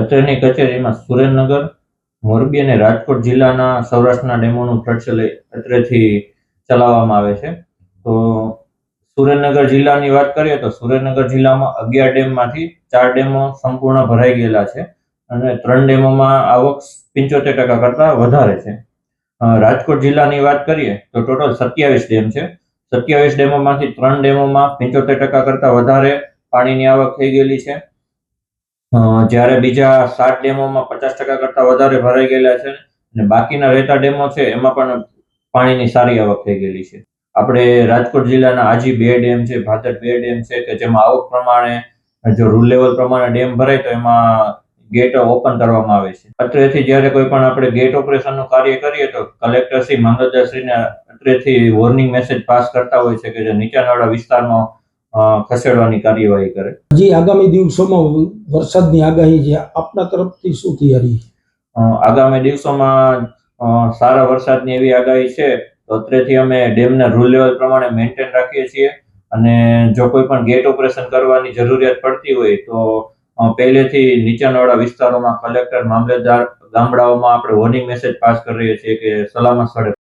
અત્રેની કચેરીમાં સુરેન્દ્રનગર, મોરબી અને રાજકોટ જિલ્લાના સૌરાષ્ટ્રના ડેમોનું પ્રચલય અત્રેથી ચલાવવામાં આવે છે. તો સુરેન્દ્રનગર જિલ્લાની વાત કરીએ તો સુરેન્દ્રનગર જિલ્લામાં અગિયાર ડેમમાંથી ચાર ડેમો સંપૂર્ણ ભરાઈ ગયેલા છે અને ત્રણ ડેમોમાં આવક પંચોતેર ટકા કરતાં વધારે છે. રાજકોટ જિલ્લાની વાત કરીએ તો ટોટલ સત્યાવીસ ડેમ છે. સત્યાવીસ ડેમોમાંથી ત્રણ ડેમોમાં પંચોતેર ટકા કરતાં વધારે પાણીની આવક થઈ ગયેલી છે. જ્યારે બીજા સાત ડેમોમાં પચાસ ટકા કરતાં વધારે ભરાઈ ગયેલા છે અને બાકીના રહેતા ડેમો છે, એમાં પણ પાણીની સારી આવક થઈ ગયેલી છે. આપણે રાજકોટ જિલ્લાના આજી બે ડેમ છે, ભાદર બે ડેમ છે કે જેમાં આવક પ્રમાણે જો રૂલ લેવલ પ્રમાણે ડેમ ભરાય તો એમાં ગેટ ઓપન કરવામાં આવે છે. અત્રેથી જ્યારે કોઈ પણ આપણે ગેટ ઓપરેશનનું કાર્ય કરીએ તો કલેક્ટર શ્રી મામલતદારશ્રીને અત્રેથી વોર્નિંગ મેસેજ પાસ કરતા હોય છે કે જે નીચાણવાળા વિસ્તારમાં ખસેડવાની કાર્યવાહી કરે. હજી આગામી દિવસોમાં વરસાદની આગાહી છે આપના તરફથી શું તૈયારી આગામી દિવસોમાં સારા વરસાદની એવી આગાહી છે તો અત્રેથી અમે ડેમના રૂલ લેવલ પ્રમાણે મેન્ટેન રાખીએ છીએ. અને જો કોઈ પણ ગેટ ઓપરેશન કરવાની જરૂરિયાત પડતી હોય તો પહેલેથી નીચાણવાળા વિસ્તારોમાં કલેક્ટર મામલતદાર ગામડાઓમાં આપણે વોર્નિંગ મેસેજ પાસ કરી રહીએ છીએ કે સલામત સ્થળે